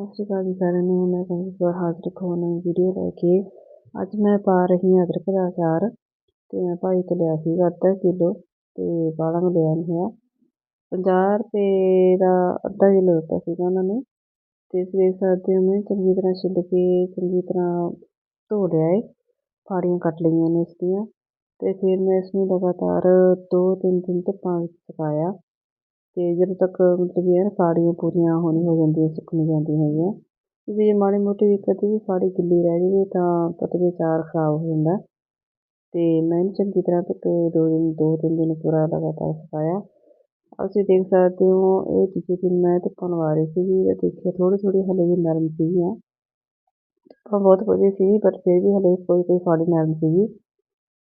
ਸਤਿ ਸ਼੍ਰੀ ਅਕਾਲ ਜੀ ਸਾਰਿਆਂ ਨੂੰ, ਮੈਂ ਕਹਿੰਦੀ ਵਾਰ ਹਾਜ਼ਰ ਇੱਕ ਹੋਰ ਨਵੀਂ ਵੀਡੀਓ ਲੈ ਕੇ ਅੱਜ ਮੈਂ ਪਾ ਰਹੀ ਹਾਂ ਅਦਰਕ ਦਾ ਅਚਾਰ ਤੇ ਮੈਂ ਭਾਈ ਤੋਂ ਲਿਆ ਸੀਗਾ ਅੱਧਾ ਕਿਲੋ ਤੇ ਬਾਹਲਾ ਮੈਂ ਲਿਆ ਨਹੀਂ ਹੈ ਪੰਜਾਹ ਰੁਪਏ ਦਾ ਅੱਧਾ ਕਿਲੋ ਦਿੱਤਾ ਸੀਗਾ ਉਹਨਾਂ ਨੇ ਤੇ ਤੁਸੀਂ ਦੇਖ ਸਕਦੇ ਹੋ ਮੈਂ ਚੰਗੀ ਤਰ੍ਹਾਂ ਛਿੱਲ ਕੇ ਚੰਗੀ ਤਰ੍ਹਾਂ ਧੋ ਲਿਆ ਏ, ਫਾੜੀਆਂ ਕੱਟ ਲਈਆਂ ਨੇ ਇਸ ਦੀਆਂ ਤੇ ਫਿਰ ਮੈਂ ਇਸ ਨੂੰ ਲਗਾਤਾਰ ਦੋ ਤਿੰਨ ਦਿਨ ਧੁੱਪਾਂ ਵਿੱਚ ਸੁਕਾਇਆ ਅਤੇ ਜਦੋਂ ਤੱਕ ਮਤਲਬ ਇਹ ਫਾੜੀਆਂ ਪੂਰੀਆਂ ਹੋਣੀ ਹੋ ਜਾਂਦੀਆਂ ਸੁੱਕ ਨਹੀਂ ਜਾਂਦੀਆਂ ਹੈਗੀਆਂ ਕਿਉਂਕਿ ਜੇ ਮਾੜੀ ਮੋਟੀ ਵੀ ਕਦੇ ਵੀ ਫਾੜੀ ਗਿੱਲੀ ਰਹਿ ਜਾਵੇ ਤਾਂ ਪਤਲੇ ਚਾਰ ਖਰਾਬ ਹੋ ਜਾਂਦਾ। ਅਤੇ ਮੈਂ ਇਹਨੂੰ ਚੰਗੀ ਤਰ੍ਹਾਂ ਧੁੱਪੇ ਦੋ ਦਿਨ, ਦੋ ਤਿੰਨ ਦਿਨ ਪੂਰਾ ਲਗਾਤਾਰ ਸੁਕਾਇਆ। ਤੁਸੀਂ ਦੇਖ ਸਕਦੇ ਹੋ, ਇਹ ਦੂਜੇ ਦਿਨ ਮੈਂ ਧੁੱਪਾਂ ਲਵਾ ਰਹੀ ਸੀਗੀ ਤੇ ਦੇਖਿਆ ਥੋੜ੍ਹੀ ਥੋੜ੍ਹੀ ਹਲੇ ਵੀ ਨਰਮ ਸੀਗੀਆਂ। ਧੁੱਪਾਂ ਬਹੁਤ ਵਧੀਆ ਸੀ ਪਰ ਫਿਰ ਵੀ ਹਲੇ ਕੋਈ ਕੋਈ ਫਾੜੀ ਨਰਮ ਸੀਗੀ।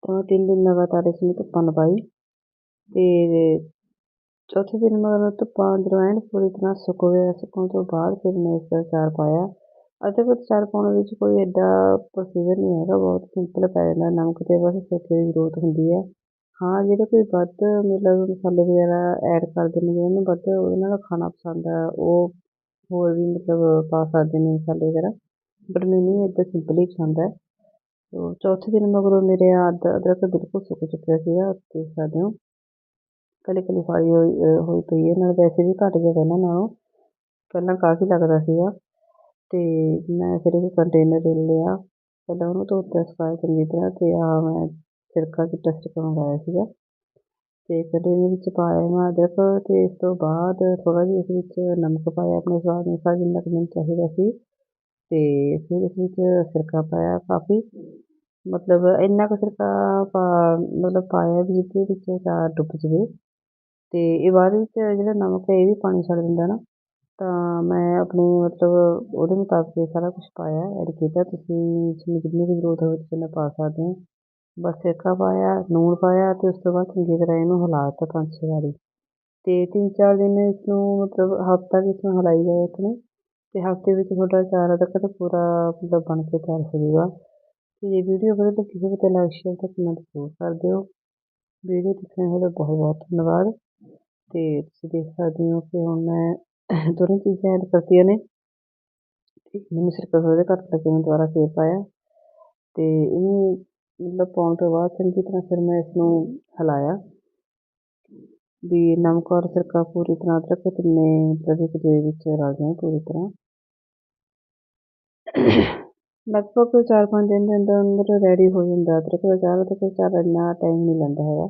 ਤਾਂ ਤਿੰਨ ਦਿਨ ਲਗਾਤਾਰ ਇਸ ਨੂੰ ਧੁੱਪਾਂ ਲਵਾਈ। ਅਤੇ ਚੌਥੇ ਦਿਨ ਮਗਰ ਧੁੱਪਾਂ ਜਦੋਂ ਐਨ ਪੂਰੀ ਤਰ੍ਹਾਂ ਸੁੱਕ ਗਿਆ ਸੁੱਕਣ ਤੋਂ ਬਾਅਦ ਫਿਰ ਮੈਂ ਇਸ ਦਾ ਅਚਾਰ ਪਾਇਆ ਅਤੇ ਫਿਰ ਅਚਾਰ ਪਾਉਣ ਵਿੱਚ ਕੋਈ ਐਡਾ ਪ੍ਰੋਸੀਜਰ ਨਹੀਂ ਹੈਗਾ। ਬਹੁਤ ਸਿੰਪਲ ਪੈ ਜਾਂਦਾ। ਨਮਕ ਤੇ ਬਸ ਸਿਰਕੇ ਦੀ ਜ਼ਰੂਰਤ ਹੁੰਦੀ ਹੈ। ਹਾਂ, ਜਿਹੜੇ ਕੋਈ ਵੱਧ ਮਤਲਬ ਮਸਾਲੇ ਵਗੈਰਾ ਐਡ ਕਰਦੇ ਨੇ ਜਿਹਨਾਂ ਨੂੰ ਵੱਧ ਉਹਦੇ ਨਾਲ ਖਾਣਾ ਪਸੰਦ ਆ। ਉਹ ਹੋਰ ਵੀ ਮਤਲਬ ਪਾ ਸਕਦੇ ਨੇ ਮਸਾਲੇ ਵਗੈਰਾ। ਬਟ ਮੈਨੂੰ ਇੱਦਾਂ ਸਿੰਪਲ ਹੀ ਪਸੰਦ ਹੈ ਚੌਥੇ ਦਿਨ ਮਗਰੋਂ ਮੇਰੇ ਅਦਰਕ ਬਿਲਕੁਲ ਸੁੱਕ ਚੁੱਕਿਆ ਸੀਗਾ। ਦੇਖ ਸਕਦੇ ਹੋ। ਕਲੀ ਕਲੀ ਫਾੜੀ ਹੋਈ ਹੋਈ ਪਈ ਹੈ, ਨਾਲ ਵੈਸੇ ਵੀ ਘੱਟ ਗਿਆ ਪਹਿਲਾਂ ਨਾਲੋਂ, ਪਹਿਲਾਂ ਕਾਫੀ ਲੱਗਦਾ ਸੀਗਾ। ਅਤੇ ਮੈਂ ਫਿਰ ਇਹ ਕੰਟੇਨਰ ਲੈ ਲਿਆ, ਪਹਿਲਾਂ ਉਹਨੂੰ ਧੋਤਾ, ਸਫ਼ਾਈ ਚੰਗੀ ਤਰ੍ਹਾਂ ਅਤੇ ਆਹ ਮੈਂ ਸਿਰਕਾ ਚਿੱਟਾ ਸਿਰਕਾ ਮੰਗਵਾਇਆ ਸੀਗਾ। ਅਤੇ ਕੰਟੇਨਰ ਵਿੱਚ ਪਾਇਆ ਮੈਂ ਅਦਰਕ ਅਤੇ ਇਸ ਤੋਂ ਬਾਅਦ ਥੋੜ੍ਹਾ ਜਿਹਾ ਇਸ ਵਿੱਚ ਨਮਕ ਪਾਇਆ, ਆਪਣੇ ਸਵਾਦ ਅਨੁਸਾਰ ਜਿੰਨਾ ਕੁ ਮੈਨੂੰ ਚਾਹੀਦਾ ਸੀ। ਅਤੇ ਫਿਰ ਇਸ ਵਿੱਚ ਸਿਰਕਾ ਪਾਇਆ ਕਾਫੀ। ਮਤਲਬ ਇੰਨਾ ਕੁ ਸਿਰਕਾ ਪਾ, ਮਤਲਬ ਪਾਇਆ ਵੀ ਜਿਹਦੇ ਵਿੱਚ ਅਚਾਰ ਡੁੱਬ ਜਾਵੇ। ਅਤੇ ਇਹ ਬਾਅਦ ਵਿੱਚ ਜਿਹੜਾ ਨਮਕ ਹੈ, ਇਹ ਵੀ ਪਾਣੀ ਛੱਡ ਦਿੰਦਾ ਨਾ। ਤਾਂ ਮੈਂ ਆਪਣੇ ਮਤਲਬ ਉਹਦੇ ਮੁਤਾਬਕ ਇਹ ਸਾਰਾ ਕੁਛ ਪਾਇਆ, ਐਡ ਕੀਤਾ। ਤੁਸੀਂ ਤੁਹਾਨੂੰ ਜਿੰਨੀ ਵੀ ਜ਼ਰੂਰਤ ਹੋਵੇ, ਤੁਸੀਂ ਪਾ ਸਕਦੇ ਹੋ। ਬਸ ਸਿਰਕਾ ਪਾਇਆ ਲੂਣ ਪਾਇਆ ਅਤੇ ਉਸ ਤੋਂ ਬਾਅਦ ਚੰਗੀ ਤਰ੍ਹਾਂ ਇਹਨੂੰ ਹਿਲਾ ਦਿੱਤਾ ਪੰਜ ਛੇ ਵਾਰੀ। ਅਤੇ ਤਿੰਨ ਚਾਰ ਦਿਨ ਇਸ ਨੂੰ ਮਤਲਬ ਹਫ਼ਤਾ ਵੀ ਇਸ ਨੂੰ ਹਿਲਾਈ ਜਾਓ ਆਪਣੇ ਅਤੇ ਹਫ਼ਤੇ ਵਿੱਚ ਤੁਹਾਡਾ ਚਾਰ ਤੱਕ ਤਾਂ ਪੂਰਾ ਮਤਲਬ ਬਣ ਕੇ ਤਿਆਰ ਹੋ ਜਾਊਗਾ। ਤੇ ਜੇ ਵੀਡੀਓ ਵਧੀਆ ਲੱਗੀ ਹੋਵੇ ਤਾਂ ਲਾਈਕ, ਸ਼ੇਅਰ ਤੇ ਕਮੈਂਟ ਜ਼ਰੂਰ ਕਰ ਦਿਓ। ਵੀਡੀਓ ਦੇਖਣ ਲਈ ਬਹੁਤ ਬਹੁਤ ਧੰਨਵਾਦ। ਅਤੇ ਤੁਸੀਂ ਦੇਖ ਸਕਦੇ ਹੋ ਕਿ ਹੁਣ ਮੈਂ ਦੋਨੋਂ ਚੀਜ਼ਾਂ ਐਡ ਕਰਤੀਆਂ ਨੇ। ਮੈਨੂੰ ਸਿਰਫ ਉਹਦੇ ਘੱਟ ਲੱਗੇ ਮੈਂ ਦੁਬਾਰਾ ਫੇਰ ਪਾਇਆ। ਅਤੇ ਇਹਨੂੰ ਮਤਲਬ ਪਾਉਣ ਤੋਂ ਬਾਅਦ ਚੰਗੀ ਤਰ੍ਹਾਂ ਫਿਰ ਮੈਂ ਇਸਨੂੰ ਹਿਲਾਇਆ। ਵੀ ਨਮਕ ਔਰ ਸਿਰਕਾ ਪੂਰੀ ਤਰ੍ਹਾਂ ਅਦਰਕ ਤਿੰਨੇ ਮਤਲਬ ਇੱਕ ਦੂਜੇ ਵਿੱਚ ਰਲ ਜਾਣ ਪੂਰੀ ਤਰ੍ਹਾਂ। ਲਗਭਗ ਚਾਰ ਪੰਜ ਦਿਨ ਦੇ ਅੰਦਰ ਅੰਦਰ ਰੈਡੀ ਹੋ ਜਾਂਦਾ। ਅਦਰਕ ਦਾ ਚਾਰ ਤੇ ਕੋਈ ਚਾਰ ਇੰਨਾ ਟਾਈਮ ਨਹੀਂ ਲੈਂਦਾ ਹੈਗਾ।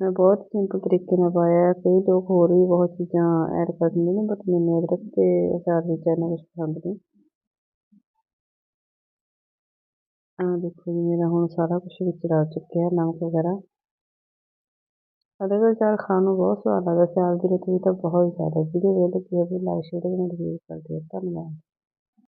ਮੈਂ ਬਹੁਤ ਸਿੰਪਲ ਤਰੀਕੇ ਨਾਲ ਪਾਇਆ। ਕਈ ਲੋਕ ਹੋਰ ਵੀ ਬਹੁਤ ਚੀਜ਼ਾਂ ਐਡ ਕਰ ਦਿੰਦੇ ਨੇ ਬਟ ਮੈਨੂੰ ਅਦਰਕ ਤੇ ਅਚਾਰ ਵਿੱਚ ਇੰਨਾ ਕੁਛ ਪਸੰਦ ਨਹੀਂ ਆ ਦੇਖੋ ਜੀ, ਮੇਰਾ ਹੁਣ ਸਾਰਾ ਕੁਝ ਵਿੱਚ ਰਲ ਚੁੱਕਿਆ, ਨਮਕ ਵਗੈਰਾ। ਅਦਰਕ ਦਾ ਅਚਾਰ ਖਾਣ ਨੂੰ ਬਹੁਤ ਸਵਾਦ ਲੱਗਦਾ, ਸਿਆਲ ਦੀ ਰੁੱਤ ਵਿੱਚ ਤਾਂ ਬਹੁਤ ਜ਼ਿਆਦਾ ਵੀਡੀਓ ਵੇਖ ਕੇ ਲਾਈਕ ਸ਼ੇਅਰ ਕਮੈਂਟ ਜ਼ਰੂਰ ਕਰ ਦਿਓ। ਧੰਨਵਾਦ।